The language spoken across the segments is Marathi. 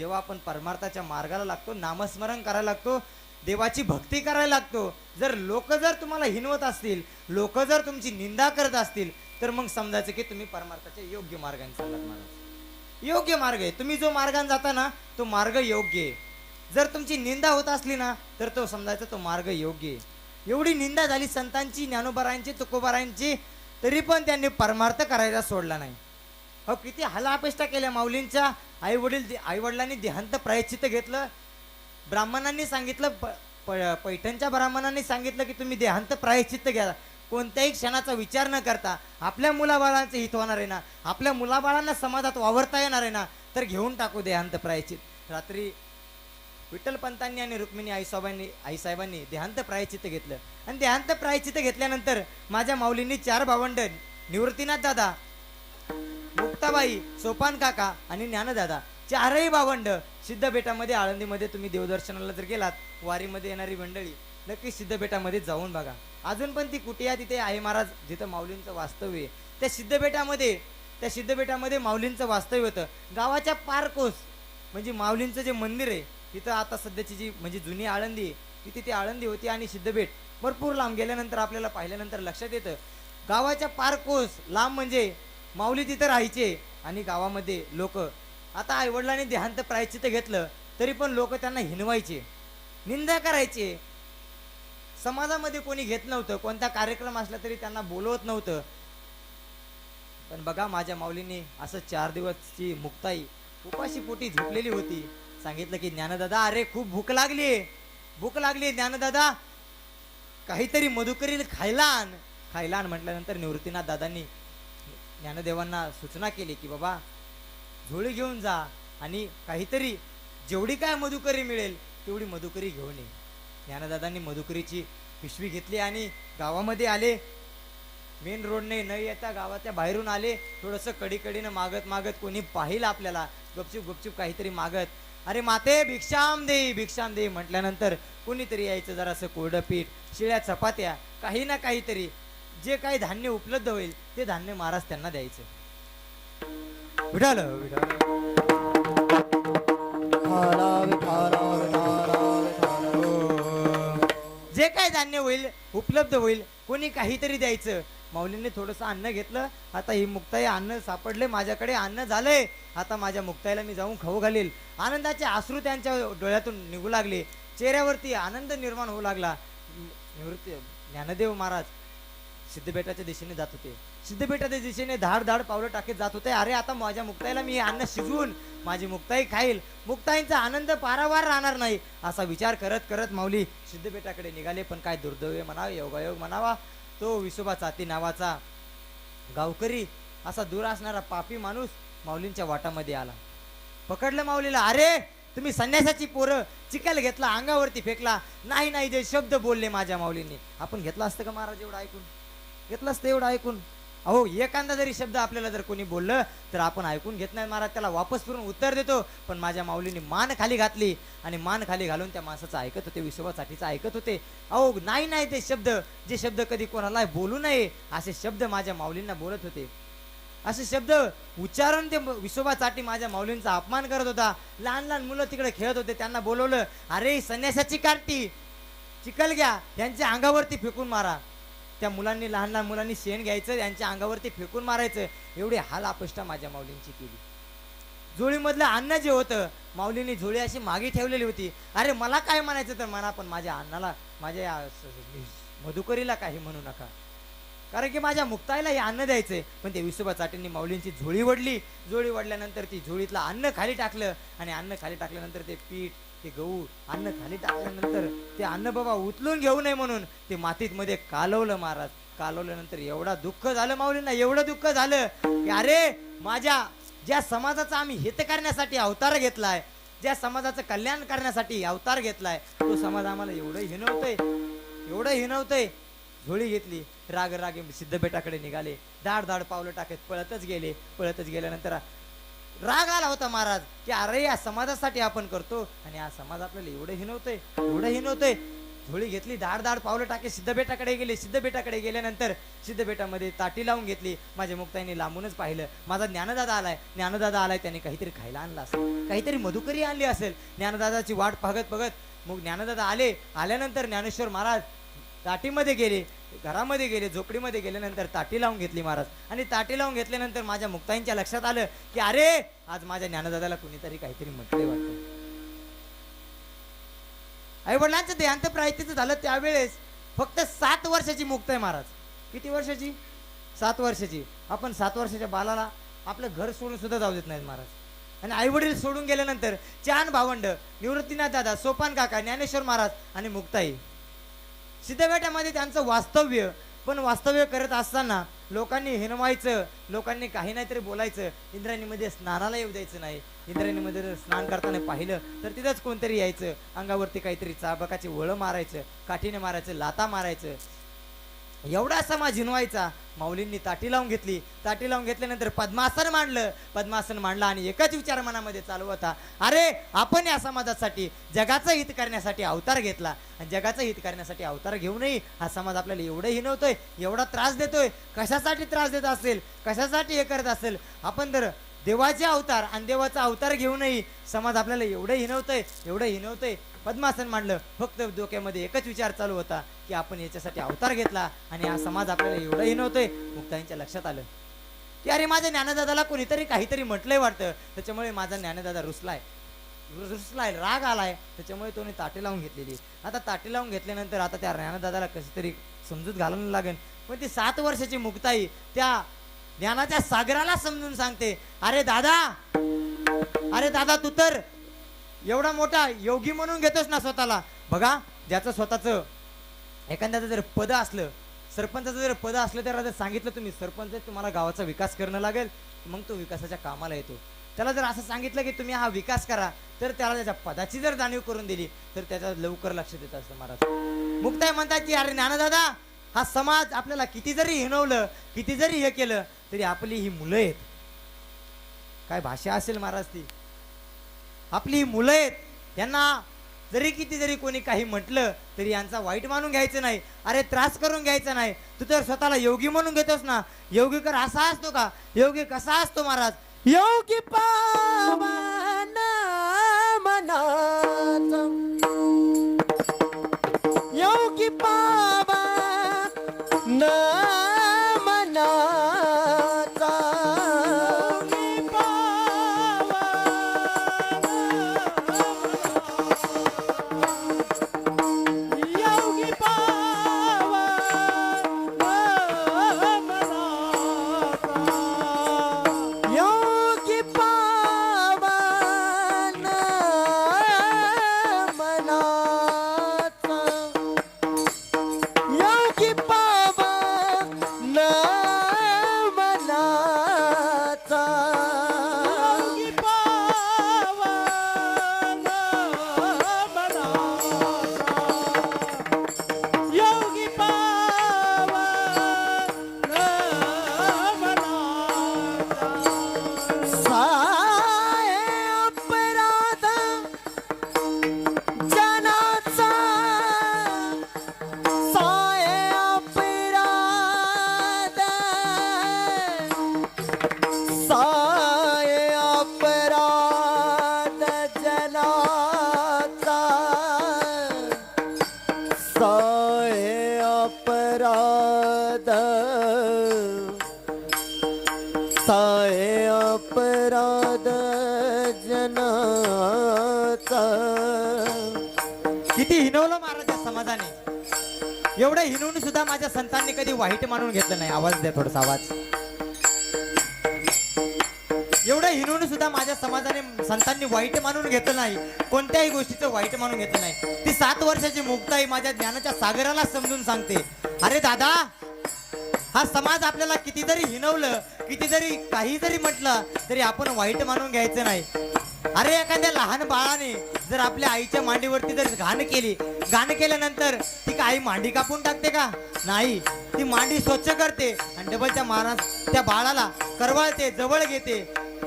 जेव्हा आपण परमार्थाच्या मार्गाला लागतो नामस्मरण करायला लागतो देवाची भक्ती करायला लागतो जर लोक जर तुम्हाला हिनवत असतील लोक जर तुमची निंदा करत असतील तर मग समजायचं की तुम्ही परमार्थाच्या योग्य मार्गाने चालत माणूस. योग्य मार्ग आहे. तुम्ही जो मार्गाने जाता ना तो मार्ग योग्य आहे. जर तुमची निंदा होत असली ना तर तो समजायचा तो मार्ग योग्य आहे. एवढी निंदा झाली संतांची ज्ञानोबरायांची तुकोबारायांची तरी पण त्यांनी परमार्थ करायला सोडला नाही. अहो किती हलापेष्टा केल्या माऊलींच्या. आई वडील आई वडिलांनी देहांत प्रायश्चित्त घेतलं. ब्राह्मणांनी सांगितलं प- पैठणच्या ब्राह्मणांनी सांगितलं की तुम्ही देहांत प्रायश्चित्त घ्या. कोणत्याही क्षणाचा विचार न करता आपल्या मुलाबाळांचं हित होणार आहे ना? आपल्या मुलाबाळांना समाजात वावरता येणार आहे ना? तर घेऊन टाकू देहांत प्रायश्चित रात्री विठ्ठल पंतांनी आणि रुक्मिणी आईसाहेबांनी आईसाहेबांनी देहांत प्रायश्चित घेतलं. आणि देहांत प्रायश्चित घेतल्यानंतर माझ्या माऊलींनी चार भावंड निवृत्तीनाथ दादा मुक्ताबाई सोपान काका आणि ज्ञानदादा चारही भावंड सिद्धबेटामध्ये आळंदीमध्ये तुम्ही देवदर्शनाला जर गेलात वारीमध्ये येणारी मंडळी नक्की सिद्धबेटामध्ये जाऊन बघा. अजून पण ती कुटिया तिथे आहे महाराज जिथं माऊलींचं वास्तव्य आहे. त्या सिद्धबेटामध्ये त्या सिद्धबेटामध्ये माऊलींचं वास्तव्य होतं. गावाच्या पारकोस म्हणजे माऊलींचं जे मंदिर आहे तिथं आता सध्याची जी म्हणजे जुनी आळंदी आहे तिथे ती आळंदी होती आणि सिद्धबेट भरपूर लांब गेल्यानंतर आपल्याला पाहिल्यानंतर लक्षात येतं. गावाच्या पारकोस लांब म्हणजे माऊली तिथं राहायचे आणि गावामध्ये लोक. आता आईवडिलांनी देहांत प्रायचित घेतलं तरी पण लोक त्यांना हिनवायचे. निंदा करायचे. समाजामध्ये कोणी घेत नव्हतं कोणता कार्यक्रम असला तरी त्यांना बोलवत नव्हतं. पण बघा माझ्या माऊलींनी असं चार दिवसची मुक्ताई उपाशी पोटी झोपलेली होती. सांगितलं की ज्ञानदादा अरे खूप भूक लागली भूक लागली ज्ञानदादा. काहीतरी मधुकरी खायला आण खायला आण म्हटल्यानंतर निवृत्तीनाथ दादांनी ज्ञानदेवांना सूचना केली की बाबा झोळी घेऊन जा आणि काहीतरी जेवढी काय मधुकरी मिळेल तेवढी मधुकरी घेऊन ये. ज्ञानदादांनी मधुकरीची पिशवी घेतली आणि गावामध्ये आले. मेन रोडने न येता गावाच्या बाहेरून आले. थोडंसं कडीकडीनं मागत मागत कोणी पाहिलं आपल्याला गपचूप गपचूप काहीतरी मागत. अरे माते भिक्षाम दे भिक्षाम दे म्हटल्यानंतर कोणीतरी यायचं जरासं कोरडं पीठ शिळ्या चपात्या काही ना काहीतरी. जे काही धान्य उपलब्ध होईल ते धान्य महाराज त्यांना द्यायचं. विठाल विठाल. जे काय धान्य होईल उपलब्ध होईल कोणी काहीतरी द्यायचं. माऊलींनी थोडंसं अन्न घेतलं. आता ही मुक्ताई अन्न सापडले माझ्याकडे अन्न झालंय. आता माझ्या मुक्ताईला मी जाऊन खाऊ घालील. आनंदाचे अश्रू त्यांच्या डोळ्यातून निघू लागले. चेहऱ्यावरती आनंद निर्माण होऊ लागला. निवृत्ती ज्ञानदेव महाराज सिद्धबेटाच्या दिशेने जात होते. सिद्धबेटाच्या दिशेने धाड धाड पावलं टाकीत जात होते. अरे आता माझ्या मुक्ताईला मी अन्न शिजवून माझी मुक्ताई खाईल. मुक्ताईंचा आनंद पारावार राहणार नाही असा विचार करत करत माऊली सिद्धबेटाकडे निघाले. पण काय दुर्दैव म्हणावे योगायोग म्हणावा. तो विसोबा चाती नावाचा गावकरी असा दूर असणारा पापी माणूस माऊलींच्या वाटामध्ये आला. पकडलं माऊलीला अरे तुम्ही संन्यासाची पोरं चिकल घेतला अंगावरती फेकला. नाही नाही जे शब्द बोलले माझ्या माऊलींनी. आपण घेतला असतं का महाराज एवढं ऐकून? घेतलं तेवढं ऐकून. अहो एखादा जरी शब्द आपल्याला जर कोणी बोललं तर आपण ऐकून घेत नाही महाराज. त्याला वापस फिरून उत्तर देतो. पण माझ्या माऊलीने मान खाली घातली आणि मान खाली घालून त्या माणसाचं ऐकत होते विश्वासाठीचं ऐकत होते. अहो नाही नाही ते शब्द. जे शब्द कधी कोणाला बोलू नये असे शब्द माझ्या माऊलींना बोलत होते. असे शब्द उच्चारण ते विसोबासाठी माझ्या माऊलींचा अपमान करत होता. लहान लहान मुलं तिकडे खेळत होते. त्यांना बोलवलं अरे संन्यासाची कार्टी चिकल घ्या. त्यांच्या अंगावरती फेकून मारा. त्या मुलांनी लहान लहान मुलांनी शेण घ्यायचं त्यांच्या अंगावरती फेकून मारायचं. एवढी हाल अपेष्टा माझ्या माऊलींची केली. झोळीमधलं अन्न जे होतं माऊलींनी झोळी अशी मागे ठेवलेली होती. अरे मला काय म्हणायचं तर म्हणा पण माझ्या अन्नाला माझ्या मधुकरीला काही म्हणू नका. कारण की माझ्या मुक्ताईला हे अन्न द्यायचंय. पण ते विसोबा चाटेंनी माऊलींची झोळी वडली. झोळी वडल्यानंतर ती झोळीतलं अन्न खाली टाकलं. आणि अन्न खाली टाकल्यानंतर ते पीठ ते गहू अन्न खाली टाकल्यानंतर ते अन्न बाबा उचलून घेऊ नये म्हणून ते मातीत मध्ये कालवलं महाराज. कालवल्यानंतर एवढा दुःख झालं माऊलींना एवढं दुःख झालं की अरे माझ्या ज्या समाजाचा आम्ही हित करण्यासाठी अवतार घेतलाय ज्या समाजाचं कल्याण करण्यासाठी अवतार घेतलाय तो समाज आम्हाला एवढं हिनवतोय एवढं हिनवतोय. झोळी घेतली राग रागे सिद्धबेटाकडे निघाले. दाड दाड पावलं टाकत पळतच गेले. पळतच गेल्यानंतर राग आला होता महाराज की अरे या समाजासाठी आपण करतो. आणि हा समाज आपल्याला एवढं हिनवतोय एवढं हिनवतोय. झोळी घेतली दाड दाड पावलं टाके सिद्धबेटाकडे गेले. सिद्धबेटाकडे गेल्यानंतर सिद्धबेटामध्ये ताटी लावून घेतली. माझ्या मुक्ताईने लांबूनच पाहिलं. माझा ज्ञानदादा आलाय. ज्ञानदादा आलाय त्याने काहीतरी खायला आणला असेल. काहीतरी मधुकरी आणली असेल. ज्ञानदादाची वाट पाहत बघत मग ज्ञानदादा आले. आल्यानंतर ज्ञानेश्वर महाराज ताटीमध्ये गेले. घरामध्ये गेले झोपडीमध्ये गेल्यानंतर ताटी लावून घेतली महाराज. आणि ताटी लावून घेतल्यानंतर माझ्या मुक्ताईंच्या लक्षात आलं की अरे आज माझ्या ज्ञानदादाला कुणीतरी काहीतरी म्हटले वाटत. आई वडिलांचं देहांत प्रायतीचं झालं त्यावेळेस फक्त सात वर्षाची मुक्त आहे महाराज. किती वर्षाची? सात वर्षाची. आपण सात वर्षाच्या बालाला आपलं घर सोडून सुद्धा जाऊ देत नाहीत महाराज. आणि आई वडील सोडून गेल्यानंतर चान भावंड निवृत्तीनाथ दादा सोपान काका ज्ञानेश्वर महाराज आणि मुक्ताई. सिद्धबेटामध्ये त्यांचं वास्तव्य पण वास्तव्य करत असताना लोकांनी हिनवायचं लोकांनी काही नाहीतरी बोलायचं. इंद्रायणीमध्ये स्नानाला येऊ द्यायचं नाही. इंद्रायणीमध्ये जर स्नान करताना पाहिलं तर तिथंच कोणतरी यायचं. अंगावरती काहीतरी चाबकाची वळं मारायचं काठीने मारायचं लाता मारायचं. एवढा समाज हिनवायचा माऊलींनी ताटी लावून घेतली. ताटी लावून घेतल्यानंतर पद्मासन मांडलं. पद्मासन मांडलं आणि एकच विचार मनामध्ये चालू होता. अरे आपण या समाजासाठी जगाचं हित करण्यासाठी अवतार घेतला. आणि जगाचं हित करण्यासाठी अवतार घेऊनही हा समाज आपल्याला एवढं हिनवतोय एवढा त्रास देतोय. कशासाठी त्रास देत असेल? कशासाठी हे करत असेल? आपण जर देवाचे अवतार आणि देवाचा अवतार घेऊनही समाज आपल्याला एवढं हिनवतोय एवढं हिनवतोय. पद्मासन मांडलं. फक्त डोक्यामध्ये एकच विचार चालू होता की आपण याच्यासाठी अवतार घेतला आणि हा समाज आपल्याला एवढंही नव्हतंय मुक्ताईंच्या लक्षात आलं. की अरे माझ्या ज्ञानदादाला कोणीतरी काहीतरी म्हटलंय वाटतं. त्याच्यामुळे माझा ज्ञानदादा रुसलाय. रुसलाय राग आलाय. त्याच्यामुळे तो ताटी लावून घेतलेली. आता ताटी लावून घेतल्यानंतर आता त्या ज्ञानदादाला कशी तरी समजूत घालायला लागेल. पण ती सात वर्षाची मुक्ताई त्या ज्ञानाच्या सागराला समजून सांगते अरे दादा अरे दादा तू तर एवढा मोठा योगी म्हणून घेतोस ना स्वतःला. बघा ज्याचं स्वतःचं एखाद्याचं जर पद असलं सरपंचाचं जर पद असलं तर जर सांगितलं तुम्ही सरपंच तुम्हाला गावाचा विकास करणं लागेल मग तो विकासाच्या कामाला येतो. त्याला जर असं सांगितलं की तुम्ही हा विकास करा तर त्याला त्याच्या पदाची जर जाणीव करून दिली तर त्याच्या लवकर लक्ष देत असतं महाराज. मुक्ताय म्हणतात की अरे ज्ञानदादा हा समाज आपल्याला किती जरी हिणवलं किती जरी हे केलं तरी आपली ही मुलं आहेत. काय भाषा असेल महाराज ती. आपली मुलं आहेत त्यांना जरी किती जरी कोणी काही म्हटलं तरी यांचा वाईट मानून घ्यायचं नाही अरे त्रास करून घ्यायचा नाही. तू तर स्वतःला योगी म्हणून घेतोस ना. योगी कर असा असतो का? योगी कसा असतो महाराज? योगी पा अपराध जनाचा किती हिनवलं महाराज समाजाने. एवढं हिनवून सुद्धा माझ्या संतांनी कधी वाईट मानून घेतलं नाही. आवाज द्या थोडासा आवाज. एवढं हिनवून सुद्धा माझ्या समाजाने संतांनी वाईट मानून घेतलं नाही. कोणत्याही गोष्टीचं वाईट मानून घेतलं नाही. ती सात वर्षाची मुक्ताई माझ्या ज्ञानाच्या सागराला समजून सांगते. अरे दादा हा समाज आपल्याला कितीतरी हिनवलं कितीतरी काही जरी म्हटलं तरी आपण वाईट मानून घ्यायचं नाही. अरे एखाद्या लहान बाळाने जर आपल्या आईच्या मांडीवरती जर घाण केली घाण केल्यानंतर ती का आई मांडी कापून टाकते का? नाही. ती मांडी स्वच्छ करते आणि डबल त्या त्या बाळाला करवाळते जवळ घेते.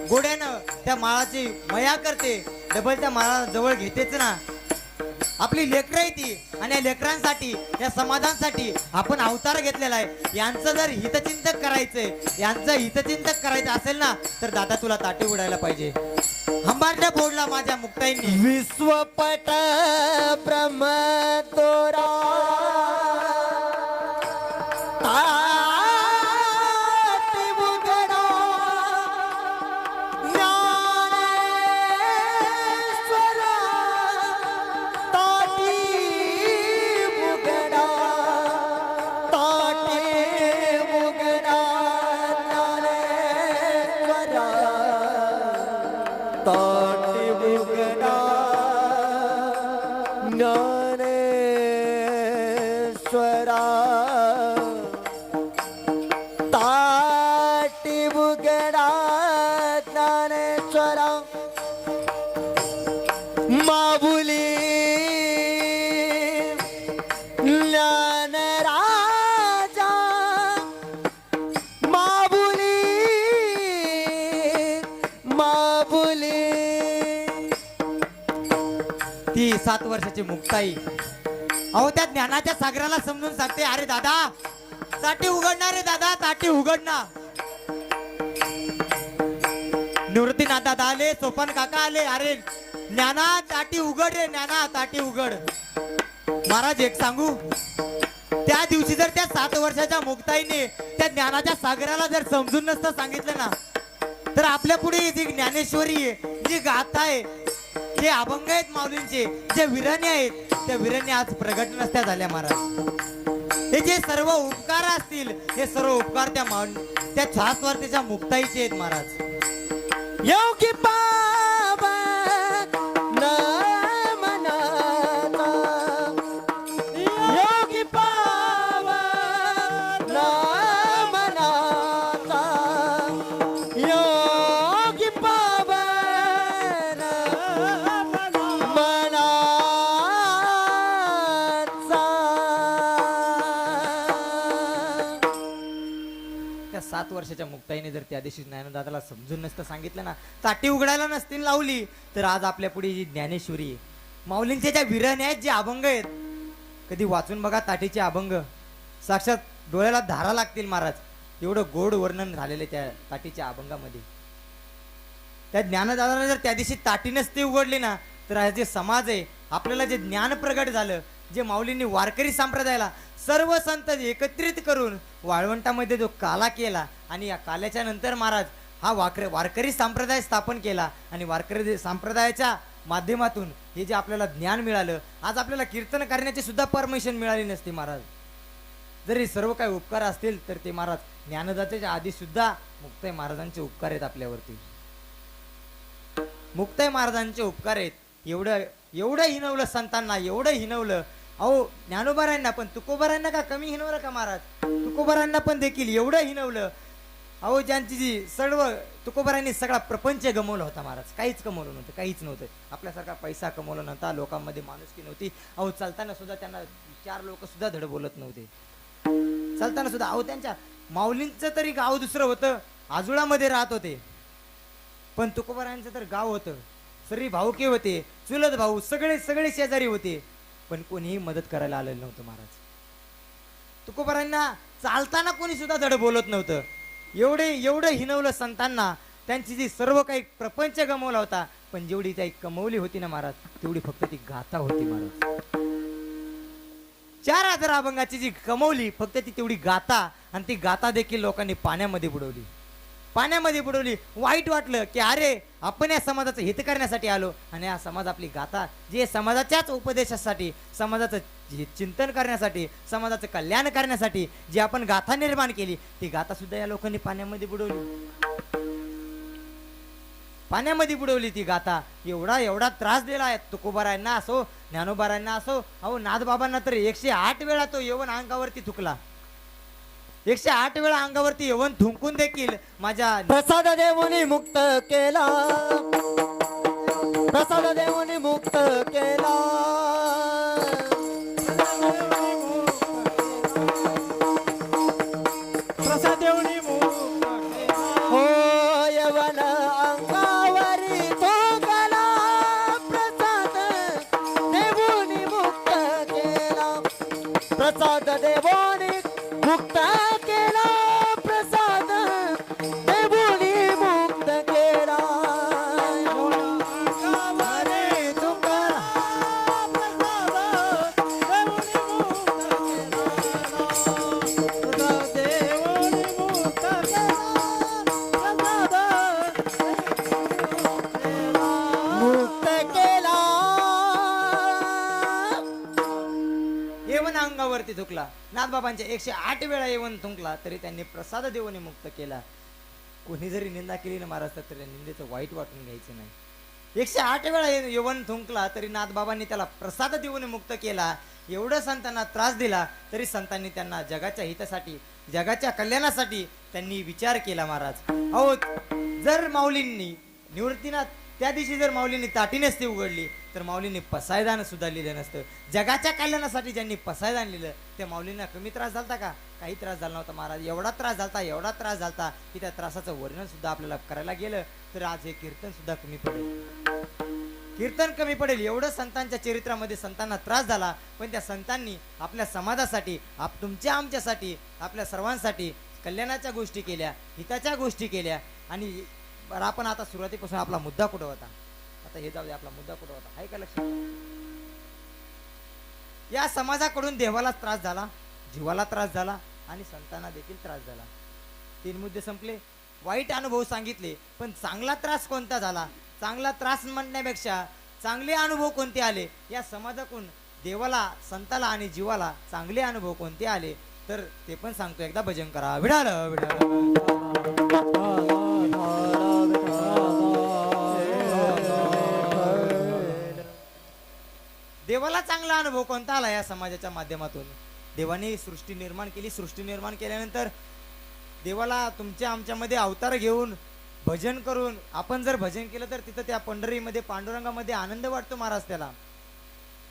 गोड्यानं त्या माळाची मया करते. डबल त्या जवळ घेतेच ना. आपली लेकरं आहे ती आणि या लेकरांसाठी या समाजांसाठी आपण अवतार घेतलेला आहे. यांचं जर हितचिंतक करायचंय यांचं हितचिंतक करायचं असेल ना तर दादा तुला ताटी उडायला पाहिजे. हंबारच्या बोर्डला माझ्या मुक्ताईंनी. विश्वपट प्रमतोरा. सात वर्षाची मुक्ताई. अहो त्या ज्ञानाच्या सागराला समजून सांगते अरे दादा ताटी उघडणार रे दादा ताटी उघडणार. निवृत्तीनाथ दादा आले सोपन काका आले अरे ज्ञाना ताटी उघड रे ज्ञाना ताटी उघड. महाराज एक सांगू? त्या दिवशी जर त्या सात वर्षाच्या मुक्ताईने त्या ज्ञानाच्या सागराला जर समजून नसतं सांगितलं ना तर आपल्या पुढे जी ज्ञानेश्वरी आहे जी गाथा आहे जे अभंग आहेत माऊलींचे जे विरणी आहेत त्या विरणी आज प्रगट नसत्या झाल्या महाराज. हे जे सर्व उपकार असतील हे सर्व उपकार त्या माऊली त्या छासवरतीच्या मुक्ताईचे आहेत महाराज. योगी पा सात मुक्ताईने जर त्या दिवशी ज्ञानदादाला समजून नसतं सांगितलं ना चाटी उघडायला नसतील लावली तर आज आपल्या पुढे जी ज्ञानेश्वरी माऊलींच्या ज्या विरहणे आहेत जे अभंग आहेत कधी वाचून बघा ताटीचे अभंग. साक्षात डोळ्याला धारा लागतील महाराज. एवढं गोड वर्णन झालेलं त्या ताटीच्या अभंगामध्ये. त्या ज्ञानदादाला जर त्या दिवशी ताटी नसते उघडली ना तर आज जे समाज आहे आपल्याला जे ज्ञान प्रगट झालं जे माऊलींनी वारकरी संप्रदायाला सर्व संत एकत्रित करून वाळवंटामध्ये जो काला केला आणि या काल्याच्या नंतर महाराज हा वाकर वारकरी संप्रदाय स्थापन केला आणि वारकरी संप्रदायाच्या माध्यमातून हे जे आपल्याला ज्ञान मिळालं आज आपल्याला कीर्तन करण्याची सुद्धा परमिशन मिळाली नसती महाराज. जरी सर्व काही उपकार असतील तर ते महाराज ज्ञानदातेच्या आधी सुद्धा मुक्ताई महाराजांचे उपकार आहेत आपल्यावरती. मुक्ताई महाराजांचे उपकार आहेत. एवढं एवढं हिनवलं संतांना एवढं हिनवलं अहो ज्ञानोबारांना पण तुकोबारांना का कमी हिनवलं का महाराज? तुकोबारांना पण देखील एवढं हिनवलं. अहो ज्यांची जी सर्व तुकोबारांनी सगळा प्रपंच गमवला होता महाराज. काहीच कमवलं नव्हतं काहीच नव्हतं. आपल्यासारखा पैसा कमवला नव्हता लोकांमध्ये माणुसकी नव्हती. अहो चालताना सुद्धा त्यांना चार लोक सुद्धा धड बोलत नव्हते. चालताना सुद्धा अहो त्यांच्या माऊलींचं तरी गाव दुसरं होतं आजुळामध्ये राहत होते. पण तुकोबारांचं तर गाव होतं. सरी भाऊके होते चुलत भाऊ सगळे सगळे शेजारी होते. पण कोणीही मदत करायला आलेलं नव्हतं महाराज. तुकोबारांना चालताना कोणी सुद्धा धड बोलत नव्हतं. एवढे एवढं हिनवलं संतांना त्यांची जी सर्व काही प्रपंच गमवला होता पण जेवढी काही कमवली होती ना महाराज तेवढी फक्त ती गाथा होती महाराज. चार हजार अभंगाची जी कमवली फक्त ती तेवढी गाथा आणि ती गाथा देखील लोकांनी पाण्यामध्ये बुडवली. पाण्यामध्ये बुडवली. वाईट वाटलं की अरे आपण या समाजाचं हित करण्यासाठी आलो आणि हा समाज आपली गाथा जे समाजाच्याच उपदेशासाठी समाजाचं चिंतन करण्यासाठी समाजाचं कल्याण करण्यासाठी जी आपण गाथा निर्माण केली ती गाथा सुद्धा या लोकांनी पाण्यामध्ये बुडवली. पाण्यामध्ये बुडवली ती गाथा. एवढा एवढा त्रास दिला आहे. तुकोबारायांना असो ज्ञानोबारांना असो अहो नाथबाबांना तर एकशे आठ वेळा तो यवन अंगावरती थुकला. एकशे आठ वेळा अंगावरती यवन थुंकून देखील माझ्या प्रसाद देवनी मुक्त केला. प्रसाद देवनी मुक्त केला. नाथबाबांच्या एकशे आठ वेळा येवन थुंकला तरी त्यांनी प्रसाद देऊन मुक्त केला. कोणी जरी निंदा केली ना महाराज तर त्या निंदेचं वाईट वाटून घ्यायचं नाही. एकशे आठ वेळा यवन येवन थुंकला तरी नाथबाबांनी त्याला प्रसाद देऊन मुक्त केला. एवढं संतांना त्रास दिला तरी संतांनी त्यांना जगाच्या हितासाठी जगाच्या कल्याणासाठी त्यांनी विचार केला महाराज. अहो जर माऊलींनी निवृत्तीनाथ त्या दिवशी जर माऊलींनी ताटी नसती उघडली तर माऊलींनी पसायदान सुद्धा लिहिलं नसतं. जगाच्या कल्याणासाठी ज्यांनी पसायदान लिहिलं त्या माऊलींना कमी त्रास झाला का? काही त्रास झाला नव्हता. महाराज एवढा त्रास झाला एवढा त्रास झाला की त्या त्रासाचं वर्णन सुद्धा आपल्याला करायला गेलं तर आज हे कीर्तन सुद्धा कमी पडेल. कीर्तन कमी पडेल एवढं संतांच्या चरित्रामध्ये संतांना त्रास झाला पण त्या संतांनी आपल्या समाजासाठी आप तुमच्या आमच्यासाठी आपल्या सर्वांसाठी कल्याणाच्या गोष्टी केल्या हिताच्या गोष्टी केल्या आणि बरं आपण आता सुरुवातीपासून आपला मुद्दा कुठं होता? आता हे जाऊ दे आपला मुद्दा कुठं होता? आहे का लक्षात? या समाजाकडून देवाला त्रास झाला जीवाला त्रास झाला आणि संतांना देखील त्रास झाला. तीन मुद्दे संपले. वाईट अनुभव सांगितले पण चांगला त्रास कोणता झाला? चांगला त्रास म्हणण्यापेक्षा चांगले अनुभव कोणते आले? या समाजाकडून देवाला संताला आणि जीवाला चांगले अनुभव कोणते आले? तर ते पण सांगतो. एकदा भजन करा. विडाल विडाल देवाला चांगला अनुभव कोणता आला या समाजाच्या माध्यमातून? देवाने सृष्टी निर्माण केली. सृष्टी निर्माण केल्यानंतर देवाला तुमच्या आमच्यामध्ये अवतार घेऊन भजन करून आपण जर भजन केलं तर तिथं त्या पंढरीमध्ये पांडुरंगामध्ये आनंद वाटतो महाराज त्याला.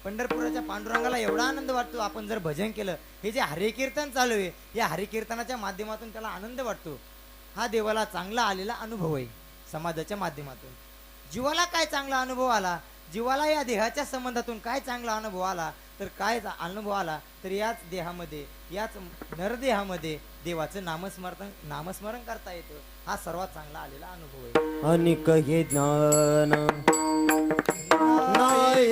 पंढरपुराच्या पांडुरंगाला एवढा आनंद वाटतो आपण जर भजन केलं. हे जे हरिकीर्तन चालू आहे या हरिकीर्तनाच्या माध्यमातून त्याला आनंद वाटतो. हा देवाला चांगला आलेला अनुभव आहे समाजाच्या माध्यमातून. जीवाला काय चांगला अनुभव आला? जीवाला या देहाच्या संबंधातून काय चांगला अनुभव आला तर काय अनुभव आला तर याच देहामध्ये याच नरदेहामध्ये देवाचं नामस्मरण नामस्मरण करता येतं. हा सर्वात चांगला आलेला अनुभव आहे. अनिक हे ज्ञान. नाही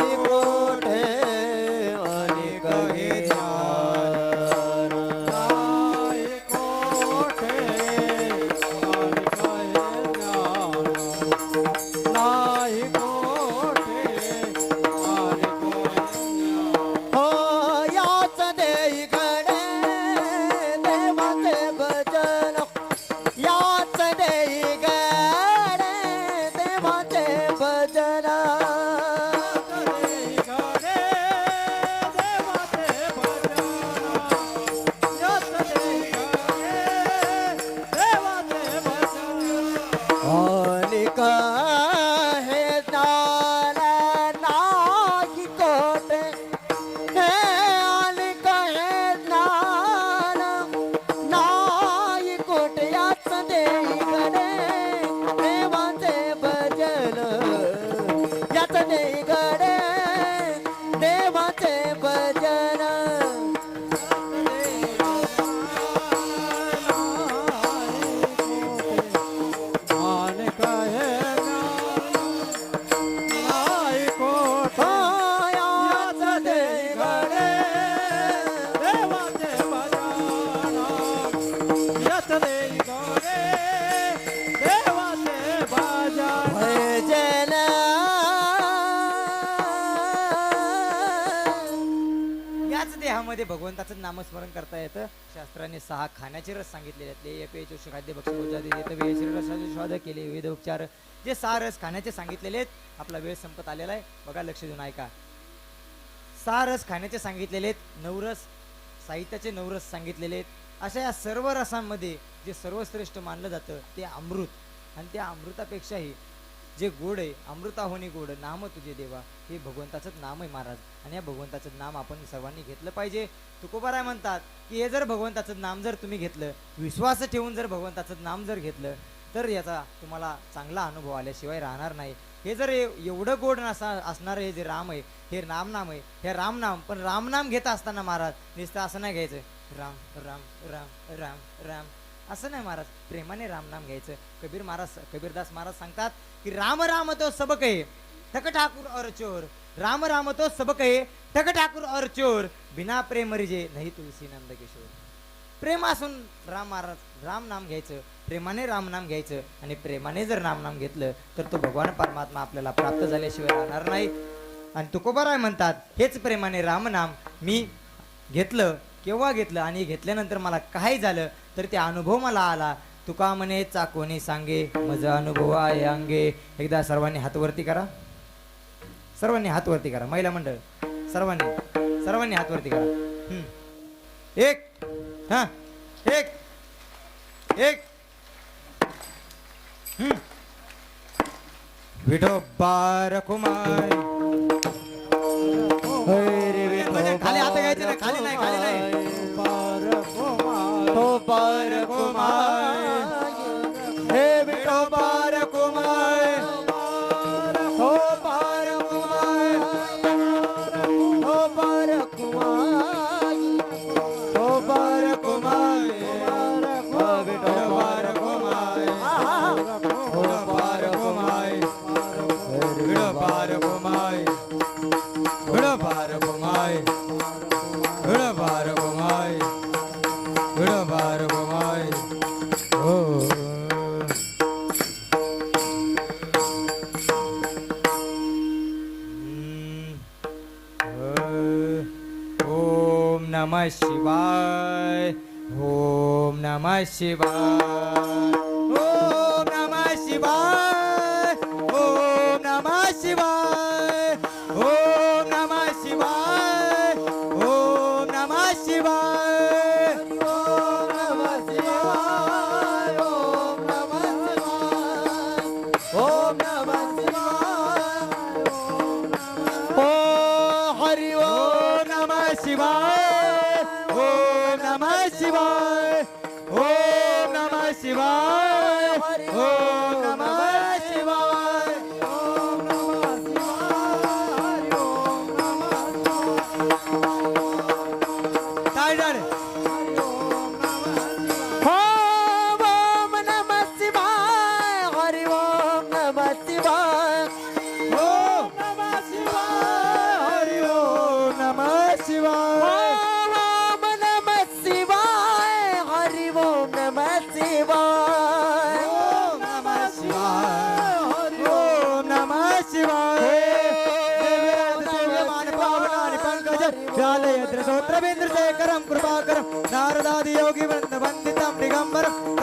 नामस्मरण करता येतं. शास्त्राने सहा खाण्याचे रस सांगितलेले आहेत लेय खाद्य भक्ष केले. विविध उपचार. जे सहा रस खाण्याचे सांगितलेले आहेत आपला वेळ संपत आलेला आहे. बघा लक्ष देऊन ऐका. सहा रस खाण्याचे सांगितलेले आहेत नवरस साहित्याचे नवरस सांगितलेले आहेत. अशा या सर्व रसांमध्ये जे सर्वश्रेष्ठ मानलं जातं ते अमृत. आणि त्या अमृतापेक्षाही जे गोड आहे अमृताहोने गोड नाम तुझे देवा हे भगवंताचंच नाम आहे महाराज. आणि या भगवंताचं नाम आपण सर्वांनी घेतलं पाहिजे. तुकोबाराय म्हणतात की हे जर भगवंताचं नाम जर तुम्ही घेतलं विश्वास ठेवून जर भगवंताचं नाम जर घेतलं तर याचा तुम्हाला चांगला अनुभव आल्याशिवाय राहणार नाही. हे जर एवढं गोड नसा असणारं हे जे राम आहे हे रामनाम आहे हे रामनाम पण रामनाम घेत असताना महाराज नुसतं असं नाही घ्यायचं. राम राम राम राम राम असं नाही महाराज प्रेमाने रामनाम घ्यायचं. कबीर महाराज कबीरदास महाराज सांगतात की राम राम तो सबक आहे ठक ठाकूर और चोर. राम राम तो सबक आहे ठक ठाकूर और चोर. बिना प्रेम रिजे नाही तुलसी नंद किशोर प्रेम असून राम महाराज राम नाम घ्यायचं. प्रेमाने राम नाम घ्यायचं आणि प्रेमाने जर रामनाम घेतलं तर तो भगवान परमात्मा आपल्याला प्राप्त झाल्याशिवाय राहणार नाही. आणि तुकोबाराय म्हणतात हेच प्रेमाने रामनाम मी घेतलं केव्हा घेतलं आणि घेतल्यानंतर मला काय झालं? तर ते अनुभव मला आला. तुका म्हणे चाकोनी सांगे मजा अनुभव आहे अंगे. एकदा सर्वांनी हात वरती करा. सर्वांनी हात वरती करा. महिला मंडळ सर्वांनी सर्वांनी हात वरती करा. हम्म. एक हा एक एक. हम्म. विठोबा रखुमाय म्हणजे खाली हात घ्यायचे नाही खाली नाही खाली नाही. पार नमः शिवाय। ओम नमः शिवाय। ओम नमः शिवाय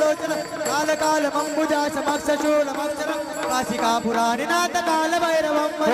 लोचन काल काल मंबुजा समक्ष शूल मक्षर काशिका पुराणिनाथ काल भैरवम